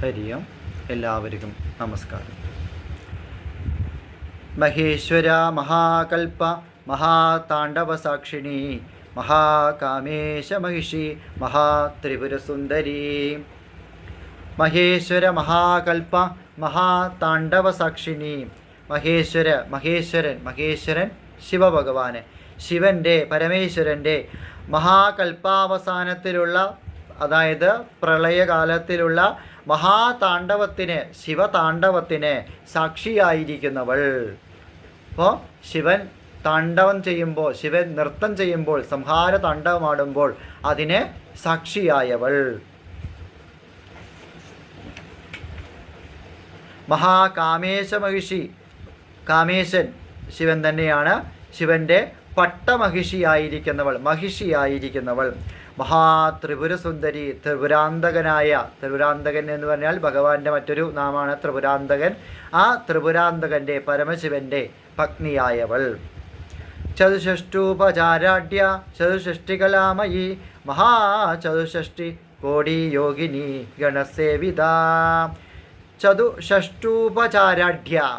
ഹരിയം എല്ലാവർക്കും നമസ്കാരം. മഹേശ്വര മഹാകൽപ്പ മഹാതാണ്ഡവസാക്ഷിണി മഹാകാമേശ മഹിഷി മഹാത്രിപുരസുന്ദരി. മഹേശ്വര മഹാകൽപ്പ മഹാതാണ്ഡവസാക്ഷിണി മഹേശ്വര മഹേശ്വരൻ മഹേശ്വരൻ ശിവഭഗവാന്. ശിവന്റെ പരമേശ്വരന്റെ മഹാകൽപ്പാവസാനത്തിലുള്ള അതായത് പ്രളയകാലത്തിലുള്ള മഹാതാണ്ഡവത്തിന് ശിവതാണ്ഡവത്തിന് സാക്ഷിയായിരിക്കുന്നവൾ. അപ്പോൾ ശിവൻ താണ്ഡവം ചെയ്യുമ്പോൾ ശിവൻ നൃത്തം ചെയ്യുമ്പോൾ സംഹാര താണ്ഡവമാടുമ്പോൾ അതിന് സാക്ഷിയായവൾ. മഹാകാമേശ മഹിഷി കാമേശൻ ശിവൻ തന്നെയാണ് ശിവന്റെ പട്ടമഹിഷിയായിരിക്കുന്നവൾ മഹിഷിയായിരിക്കുന്നവൾ. മഹാത്രിപുരസുന്ദരി ത്രിപുരാന്തകനായ ത്രിപുരാന്തകൻ എന്ന് പറഞ്ഞാൽ ഭഗവാന്റെ മറ്റൊരു നാമാണ് ത്രിപുരാന്തകൻ. ആ ത്രിപുരാന്തകന്റെ പരമശിവന്റെ പത്നിയായവൾ. ചതുഷ്ടൂപചാരാഢ്യ ചതുഷ്ഠികലാമയി മഹാചതുഷ്ടി കോടി യോഗിനി ഗണസേവിത. ചതുഷ്ടൂപചാരാഢ്യ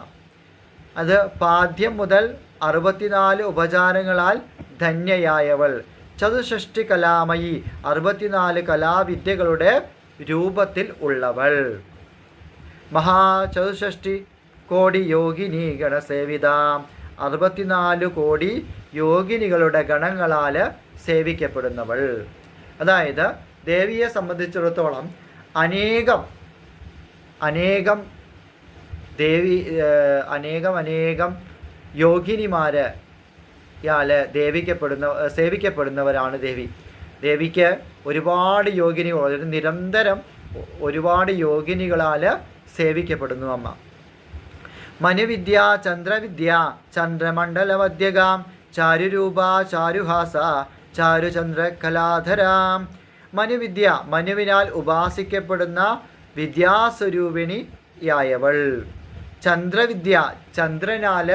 അത് പാദ്യം മുതൽ അറുപത്തിനാല് ഉപചാരങ്ങളാൽ ധന്യയായവൾ. ചതുഷ്ടി കലാമയി അറുപത്തിനാല് കലാവിദ്യകളുടെ രൂപത്തിൽ ഉള്ളവൾ. മഹാചതുഷ്ടി കോടി യോഗിനി ഗണസേവിത. അറുപത്തിനാല് കോടി യോഗിനികളുടെ ഗണങ്ങളാൽ സേവിക്കപ്പെടുന്നവൾ. അതായത് ദേവിയെ സംബന്ധിച്ചിടത്തോളം അനേകം അനേകം ദേവി അനേകം അനേകം യോഗിനിമാർ ഇയാൾ ദേവിക്കപ്പെടുന്ന സേവിക്കപ്പെടുന്നവരാണ് ദേവി. ദേവിക്ക് ഒരുപാട് യോഗിനികൾ നിരന്തരം ഒരുപാട് യോഗിനികളാൽ സേവിക്കപ്പെടുന്നു അമ്മ. മനുവിദ്യ ചന്ദ്രവിദ്യ ചന്ദ്രമണ്ഡലമധ്യകാം ചാരുരൂപ ചാരുഹാസ ചാരുചന്ദ്രകലാധരാം. മനുവിദ്യ മനുവിനാൽ ഉപാസിക്കപ്പെടുന്ന വിദ്യാസ്വരൂപിണിയായവൾ. ചന്ദ്രവിദ്യ ചന്ദ്രനാൽ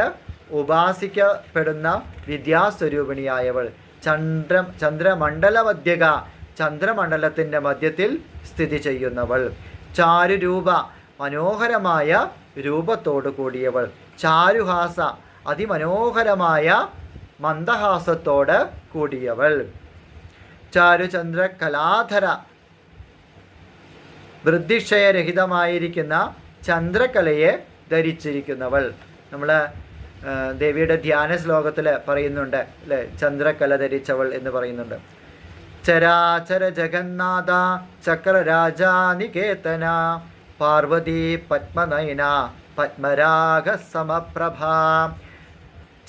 ഉപാസിക്കപ്പെടുന്ന വിദ്യാസ്വരൂപിണിയായവൾ. ചന്ദ്ര ചന്ദ്രമണ്ഡല മധ്യക ചന്ദ്രമണ്ഡലത്തിന്റെ മധ്യത്തിൽ സ്ഥിതി ചെയ്യുന്നവൾ. ചാരുരൂപ മനോഹരമായ രൂപത്തോടു കൂടിയവൾ. ചാരുഹാസ അതിമനോഹരമായ മന്ദഹാസത്തോട് കൂടിയവൾ. ചാരുചന്ദ്ര കലാധര വൃദ്ധിക്ഷയരഹിതമായിരിക്കുന്ന ചന്ദ്രകലയെ ധരിച്ചിരിക്കുന്നവൾ. നമ്മൾ ദേവിയുടെ ധ്യാന ശ്ലോകത്തിൽ പറയുന്നുണ്ട് അല്ലേ ചന്ദ്രകല ധരിച്ചവൾ എന്ന് പറയുന്നുണ്ട്. ചരാചര ജഗന്നാഥ ചക്രരാജാനികേതന പാർവതി പത്മനയന പത്മരാഗ സമപ്രഭ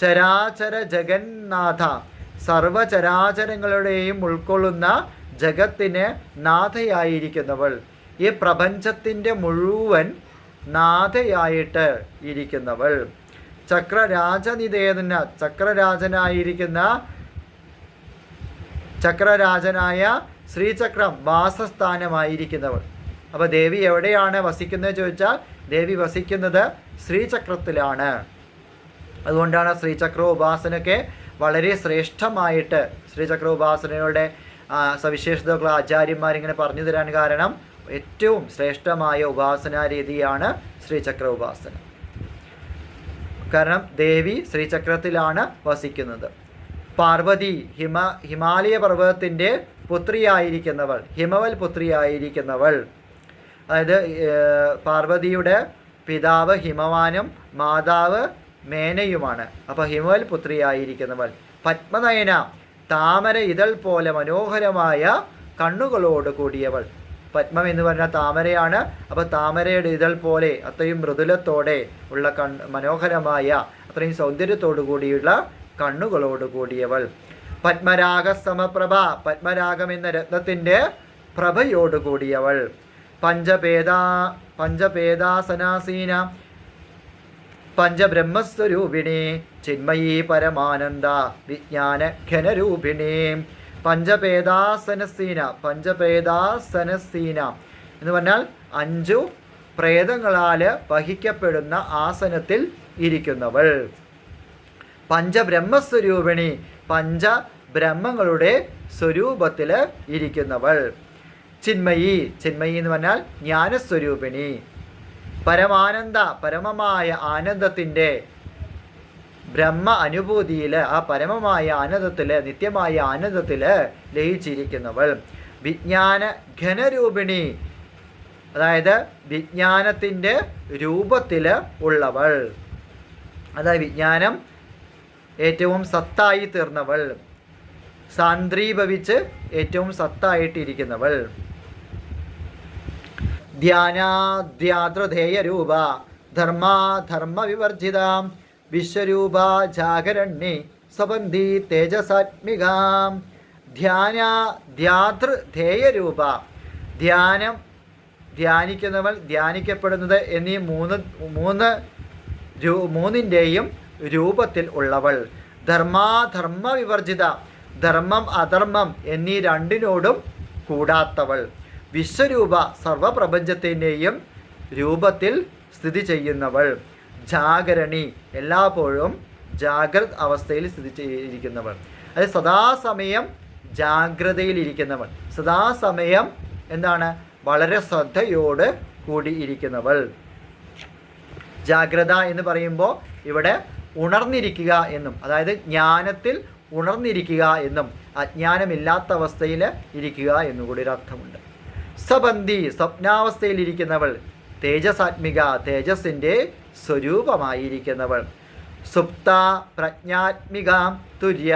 ചരാചര ജഗന്നാഥ സർവചരാചരങ്ങളുടെയും ഉൾക്കൊള്ളുന്ന ജഗത്തിന് നാഥയായിരിക്കുന്നവൾ. ഈ പ്രപഞ്ചത്തിന്റെ മുഴുവൻ നാഥയായിട്ട് ഇരിക്കുന്നവൾ. ചക്രരാജനിതേന ചക്രരാജനായിരിക്കുന്ന ചക്രരാജനായ ശ്രീചക്രം വാസസ്ഥാനമായിരിക്കുന്നവൾ. അപ്പോൾ ദേവി എവിടെയാണ് വസിക്കുന്നത് ചോദിച്ചാൽ ദേവി വസിക്കുന്നത് ശ്രീചക്രത്തിലാണ്. അതുകൊണ്ടാണ് ശ്രീചക്ര ഉപാസനയ്ക്ക് വളരെ ശ്രേഷ്ഠമായിട്ട് ശ്രീചക്ര ഉപാസനയുടെ സവിശേഷതകൾ ആചാര്യന്മാരിങ്ങനെ പറഞ്ഞു തരാൻ കാരണം ഏറ്റവും ശ്രേഷ്ഠമായ ഉപാസനാ രീതിയാണ് ശ്രീചക്ര ഉപാസന. കാരണം ദേവി ശ്രീചക്രത്തിലാണ് വസിക്കുന്നത്. പാർവതി ഹിമ ഹിമാലയ പർവതത്തിന്റെ പുത്രിയായിരിക്കുന്നവൾ ഹിമവൽ പുത്രിയായിരിക്കുന്നവൾ. അതായത് പാർവതിയുടെ പിതാവ് ഹിമവാനും മാതാവ് മേനയുമാണ്. അപ്പോൾ ഹിമവൽ പുത്രിയായിരിക്കുന്നവൾ. പത്മനയന താമര ഇതൾ പോലെ മനോഹരമായ കണ്ണുകളോട് കൂടിയവൾ. പത്മം എന്ന് പറഞ്ഞാൽ താമരയാണ്. അപ്പോൾ താമരയുടെ ഇതൾ പോലെ അത്രയും മൃദുലത്തോടെ ഉള്ള കൺ മനോഹരമായ അത്രയും സൗന്ദര്യത്തോടു കൂടിയുള്ള കണ്ണുകളോട് കൂടിയവൾ. പത്മരാഗ സമപ്രഭ പത്മരാഗം എന്ന രത്നത്തിന്റെ പ്രഭയോട് കൂടിയവൾ. പഞ്ചപേദാ പഞ്ചഭേദാസനാസീന പഞ്ചബ്രഹ്മസ്വരൂപിണി ചിന്മയീ പരമാനന്ദ വിജ്ഞാന ഘനരൂപിണി പഞ്ചപേദാസനസീന പഞ്ചപേദാസനസീന എന്ന് പറഞ്ഞാൽ അഞ്ചു പ്രേതങ്ങളാൽ വഹിക്കപ്പെടുന്ന ആസനത്തിൽ ഇരിക്കുന്നവൾ. പഞ്ചബ്രഹ്മസ്വരൂപിണി പഞ്ചബ്രഹ്മങ്ങളുടെ സ്വരൂപത്തിൽ ഇരിക്കുന്നവൾ. ചിന്മയി ചിന്മയി എന്ന് പറഞ്ഞാൽ ജ്ഞാനസ്വരൂപിണി. പരമാനന്ദ പരമമായ ആനന്ദത്തിന്റെ ബ്രഹ്മ അനുഭൂതിയിൽ ആ പരമമായ ആനന്ദത്തിൽ നിത്യമായ ആനന്ദത്തിൽ ലയിച്ചിരിക്കുന്നവൾ. വിജ്ഞാന ഘനരൂപിണി അതായത് വിജ്ഞാനത്തിന്റെ രൂപത്തിൽ ഉള്ളവൾ. അതായത് വിജ്ഞാനം ഏറ്റവും സത്തായി തീർന്നവൾ. സാന്ദ്രീഭവിച്ച് ഏറ്റവും സത്തായിട്ടിരിക്കുന്നവൾ. ധ്യാനാധ്യാതൃധേയ രൂപ ധർമാധർമ്മ വിവർജിത വിശ്വരൂപ ജാഗരണ്യ സ്വബന്ധി തേജസാത്മികം. ധ്യാന ധ്യാതൃധേയരൂപ. ധ്യാനം ധ്യാനിക്കുന്നവൾ ധ്യാനിക്കപ്പെടുന്നത് എന്നീ മൂന്ന് മൂന്ന് മൂന്നിന്റെയും രൂപത്തിൽ ഉള്ളവൾ. ധർമാധർമ്മ വിവർജിത ധർമ്മം അധർമ്മം എന്നീ രണ്ടിനോടും കൂടാത്തവൾ. വിശ്വരൂപ സർവപ്രപഞ്ചത്തിന്റെയും രൂപത്തിൽ സ്ഥിതി ചെയ്യുന്നവൾ. ജാഗരണി എല്ലാപ്പോഴും ജാഗ്രത് അവസ്ഥയിൽ സ്ഥിതി ചെയ്തിരിക്കുന്നവൾ. അതായത് സദാസമയം ജാഗ്രതയിലിരിക്കുന്നവൾ സദാസമയം എന്താണ്? വളരെ ശ്രദ്ധയോട് കൂടിയിരിക്കുന്നവൾ ജാഗ്രത എന്ന് പറയുമ്പോൾ ഇവിടെ ഉണർന്നിരിക്കുക എന്നും അതായത് ജ്ഞാനത്തിൽ ഉണർന്നിരിക്കുക എന്നും അജ്ഞാനമില്ലാത്ത അവസ്ഥയിൽ ഇരിക്കുക എന്നും കൂടി ഒരു അർത്ഥമുണ്ട്. സബന്ധി സ്വപ്നാവസ്ഥയിലിരിക്കുന്നവൾ തേജസാത്മിക തേജസ്സിന്റെ സ്വരൂപമായിരിക്കുന്നവൾ. സുപ്ത പ്രജ്ഞാത്മികാം തുര്യ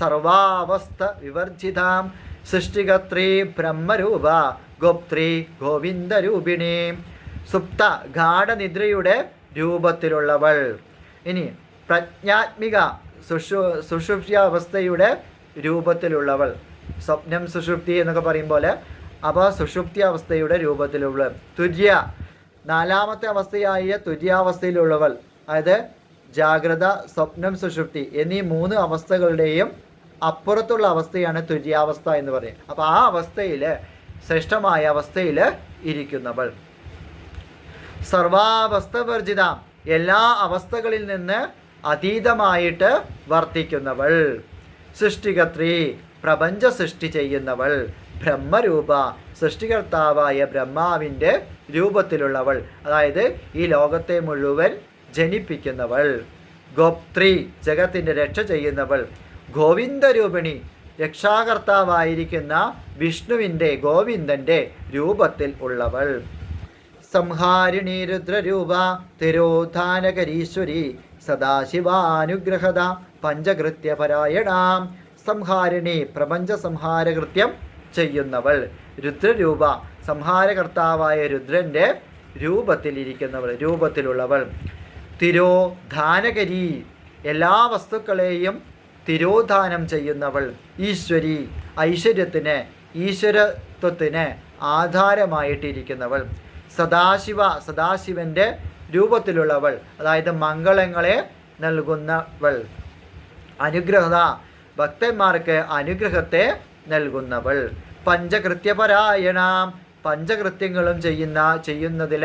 സർവാവസ്ഥ വിവർജിതാം. സൃഷ്ടികത്രീ ബ്രഹ്മരൂപ ഗോപ്ത്രീ ഗോവിന്ദരൂപിണി. സുപ്ത ഗാഠനിദ്രയുടെ രൂപത്തിലുള്ളവൾ. ഇനി പ്രജ്ഞാത്മിക സുഷു സുഷുപ്തിയാവസ്ഥയുടെ രൂപത്തിലുള്ളവൾ. സ്വപ്നം സുഷുപ്തി എന്നൊക്കെ പറയും പോലെ അപ്പോൾ സുഷുപ്തി അവസ്ഥയുടെ രൂപത്തിലുള്ള തുര്യ നാലാമത്തെ അവസ്ഥയായ തുര്യാവസ്ഥയിലുള്ളവൾ അതായത് ജാഗ്രത സ്വപ്നം സുഷുപ്തി എന്നീ മൂന്ന് അവസ്ഥകളുടെയും അപ്പുറത്തുള്ള അവസ്ഥയാണ് തുര്യാവസ്ഥ എന്ന് പറയുന്നത് അപ്പോൾ ആ അവസ്ഥയിൽ ശ്രേഷ്ഠമായ അവസ്ഥയിൽ ഇരിക്കുന്നവൾ. സർവാവസ്ഥ വർജിത എല്ലാ അവസ്ഥകളിൽ നിന്ന് അതീതമായിട്ട് വർത്തിക്കുന്നവൾ. സൃഷ്ടികത്രി പ്രപഞ്ച സൃഷ്ടി ചെയ്യുന്നവൾ. ബ്രഹ്മരൂപ സൃഷ്ടികർത്താവായ ബ്രഹ്മാവിന്റെ രൂപത്തിലുള്ളവൾ. അതായത് ഈ ലോകത്തെ മുഴുവൻ ജനിപ്പിക്കുന്നവൾ. ഗോപ്ത്രി ജഗത്തിന്റെ രക്ഷ ചെയ്യുന്നവൾ. ഗോവിന്ദരൂപിണി രക്ഷാകർത്താവായിരിക്കുന്ന വിഷ്ണുവിന്റെ ഗോവിന്ദന്റെ രൂപത്തിൽ ഉള്ളവൾ. സംഹാരിണി രുദ്രരൂപ തിരോധാനകരീശ്വരി സദാശിവാനുഗ്രഹത പഞ്ചകൃത്യപരായണാം. സംഹാരിണി പ്രപഞ്ച സംഹാരകൃത്യം ചെയ്യുന്നവൾ രുദ്രരൂപ. സംഹാരകർത്താവായ രുദ്രന്റെ രൂപത്തിലിരിക്കുന്നവൾ രൂപത്തിലുള്ളവൾ. തിരോധാനകരി എല്ലാ വസ്തുക്കളെയും തിരോധാനം ചെയ്യുന്നവൾ ഈശ്വരി. ഐശ്വര്യത്തിന് ഈശ്വരത്വത്തിന് ആധാരമായിട്ടിരിക്കുന്നവൾ. സദാശിവ സദാശിവന്റെ രൂപത്തിലുള്ളവൾ അതായത് മംഗളങ്ങളെ നൽകുന്നവൾ. അനുഗ്രഹത. ഭക്തന്മാർക്ക് അനുഗ്രഹത്തെ നൽകുന്നവൾ. പഞ്ചകൃത്യപരായണ. പഞ്ചകൃത്യങ്ങളും ചെയ്യുന്ന ചെയ്യുന്നതിൽ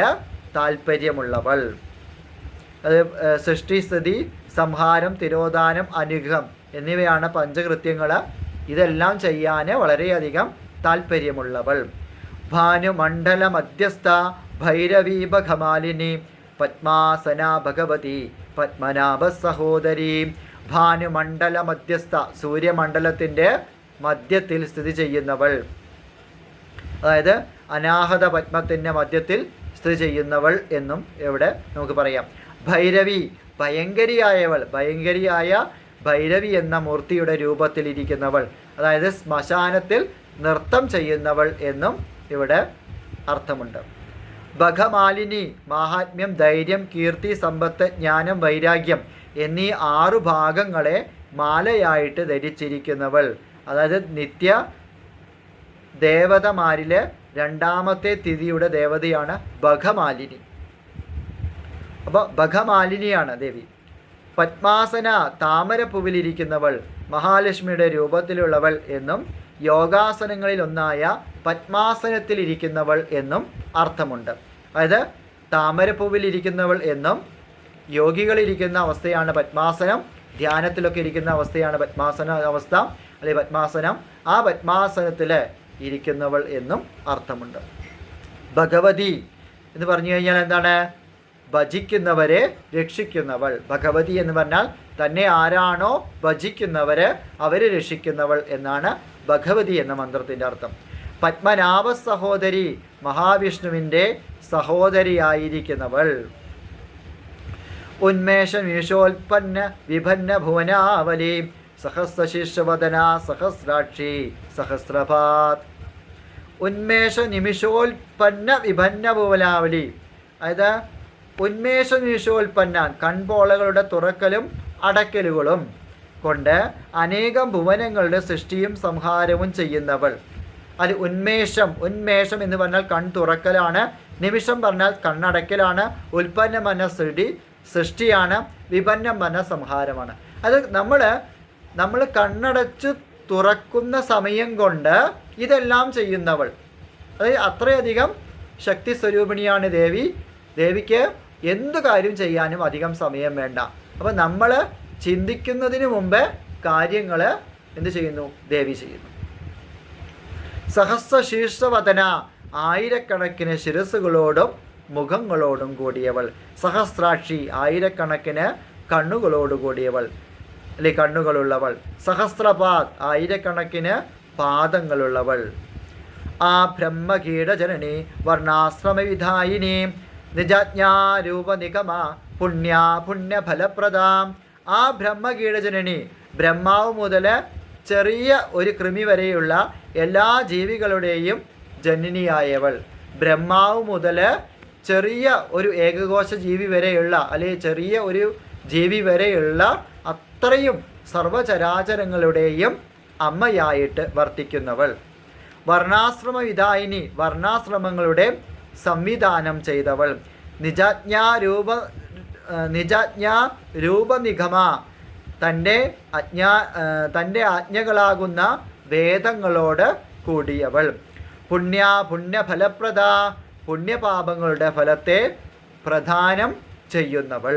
താല്പര്യമുള്ളവൾ. അത് സൃഷ്ടിസ്ഥിതി സംഹാരം തിരോധാനം അനുഗ്രഹം എന്നിവയാണ് പഞ്ചകൃത്യങ്ങൾ ഇതെല്ലാം ചെയ്യാൻ വളരെയധികം താല്പര്യമുള്ളവൾ. ഭാനുമണ്ഡല മധ്യസ്ഥ ഭൈരവീപഘമാലിനി പത്മാസന ഭഗവതി പത്മനാഭ സഹോദരി ഭാനുമണ്ഡല മധ്യസ്ഥ സൂര്യമണ്ഡലത്തിന്റെ മധ്യത്തിൽ സ്ഥിതി ചെയ്യുന്നവൾ. അതായത് അനാഹത പത്മത്തിന്റെ മധ്യത്തിൽ സ്ഥിതി ചെയ്യുന്നവൾ എന്നും ഇവിടെ നമുക്ക് പറയാം. ഭൈരവി ഭയങ്കരിയായവൾ ഭയങ്കരിയായ ഭൈരവി എന്ന മൂർത്തിയുടെ രൂപത്തിലിരിക്കുന്നവൾ അതായത് ശ്മശാനത്തിൽ നൃത്തം ചെയ്യുന്നവൾ എന്നും ഇവിടെ അർത്ഥമുണ്ട്. ഭഗമാലിനി മാഹാത്മ്യം ധൈര്യം കീർത്തി സമ്പത്ത് ജ്ഞാനം വൈരാഗ്യം എന്നീ ആറു ഭാഗങ്ങളെ മാലയായിട്ട് ധരിച്ചിരിക്കുന്നവൾ. അതായത് നിത്യ ദേവതമാരിലെ രണ്ടാമത്തെ തിഥിയുടെ ദേവതയാണ് ബഘമാലിനി അപ്പോൾ ബഘമാലിനിയാണ് ദേവി. പത്മാസന താമരപ്പൂവിലിരിക്കുന്നവൾ മഹാലക്ഷ്മിയുടെ രൂപത്തിലുള്ളവൾ എന്നും യോഗാസനങ്ങളിൽ ഒന്നായ പത്മാസനത്തിലിരിക്കുന്നവൾ എന്നും അർത്ഥമുണ്ട്. അതായത് താമരപ്പൂവിലിരിക്കുന്നവൾ എന്നും യോഗികളിരിക്കുന്ന അവസ്ഥയാണ് പത്മാസനം. ധ്യാനത്തിലൊക്കെ ഇരിക്കുന്ന അവസ്ഥയാണ് പത്മാസന അവസ്ഥ അല്ലെങ്കിൽ പത്മാസനം. ആ പത്മാസനത്തിൽ ഇരിക്കുന്നവൾ എന്നും അർത്ഥമുണ്ട്. ഭഗവതി എന്ന് പറഞ്ഞു കഴിഞ്ഞാൽ എന്താണ്? ഭജിക്കുന്നവരെ രക്ഷിക്കുന്നവൾ. ഭഗവതി എന്ന് പറഞ്ഞാൽ തന്നെ ആരാണോ ഭജിക്കുന്നവര് അവരെ രക്ഷിക്കുന്നവൾ എന്നാണ് ഭഗവതി എന്ന മന്ത്രത്തിന്റെ അർത്ഥം. പത്മനാഭ സഹോദരി മഹാവിഷ്ണുവിന്റെ സഹോദരിയായിരിക്കുന്നവൾ. ഉന്മേഷ നിമിഷോൽപ്പന്ന വിഭന്ന ഭുവനാവലി സഹസ്രശീർഷവദന സഹസ്രാക്ഷി സഹസ്രഭാത് ഉന്മേഷ നിമിഷോൽപ്പന്ന വിഭന്ന ഭുവനാവലി അതായത് ഉന്മേഷ നിമിഷോൽപ്പന്ന കൺപോളകളുടെ തുറക്കലും അടക്കലുകളും കൊണ്ട് അനേകം ഭുവനങ്ങളുടെ സൃഷ്ടിയും സംഹാരവും ചെയ്യുന്നവൾ. അത് ഉന്മേഷം ഉന്മേഷം എന്ന് പറഞ്ഞാൽ കൺ തുറക്കലാണ് നിമിഷം പറഞ്ഞാൽ കണ്ണടക്കലാണ് ഉൽപ്പന്നം എന്ന സൃഷ്ടി സൃഷ്ടിയാണ് വിപന്നമന സംഹാരമാണ്. അത് നമ്മൾ നമ്മൾ കണ്ണടച്ച് തുറക്കുന്ന സമയം കൊണ്ട് ഇതെല്ലാം ചെയ്യുന്നവൾ. അതായത് അത്രയധികം ശക്തി സ്വരൂപിണിയാണ് ദേവി. ദേവിക്ക് എന്ത് കാര്യം ചെയ്യാനും അധികം സമയം വേണ്ട. അപ്പോൾ നമ്മൾ ചിന്തിക്കുന്നതിന് മുമ്പ് കാര്യങ്ങൾ എന്ത് ചെയ്യുന്നു? ദേവി ചെയ്യുന്നു. സഹസ്രശീർഷവതന ആയിരക്കണക്കിന് ശിരസുകളോടും മുഖങ്ങളോടും കൂടിയവൾ. സഹസ്രാക്ഷി ആയിരക്കണക്കിന് കണ്ണുകളോട് കൂടിയവൾ. അല്ലെ കണ്ണുകളുള്ളവൾ. സഹസ്രപാദ് ആയിരക്കണക്കിന് പാദങ്ങളുള്ളവൾ. ആ ബ്രഹ്മകീടജനനി വർണാശ്രമവിധായിനി നിജാജ്ഞാരൂപനിഗമ പുണ്യ പുണ്യഫലപ്രദാം. ആ ബ്രഹ്മകീടജനനി ബ്രഹ്മാവ് മുതൽ ചെറിയ ഒരു കൃമി വരെയുള്ള എല്ലാ ജീവികളുടെയും ജനനിയായവൾ. ബ്രഹ്മാവ് മുതൽ ചെറിയ ഒരു ഏകകോശ ജീവി വരെയുള്ള അല്ലെങ്കിൽ ചെറിയ ഒരു ജീവി വരെയുള്ള അത്രയും സർവചരാചരങ്ങളുടെയും അമ്മയായിട്ട് വർത്തിക്കുന്നവൾ. വർണാശ്രമ വിധായിനി വർണാശ്രമങ്ങളുടെ സംവിധാനം ചെയ്തവൾ. നിജാജ്ഞാരൂപ നിജാജ്ഞാ രൂപനിഗമ തന്റെ അജ്ഞാ തന്റെ ആജ്ഞകളാകുന്ന വേദങ്ങളോട് കൂടിയവൾ. പുണ്യ പുണ്യഫലപ്രദ പുണ്യപാപങ്ങളുടെ ഫലത്തെ പ്രധാനം ചെയ്യുന്നവൾ.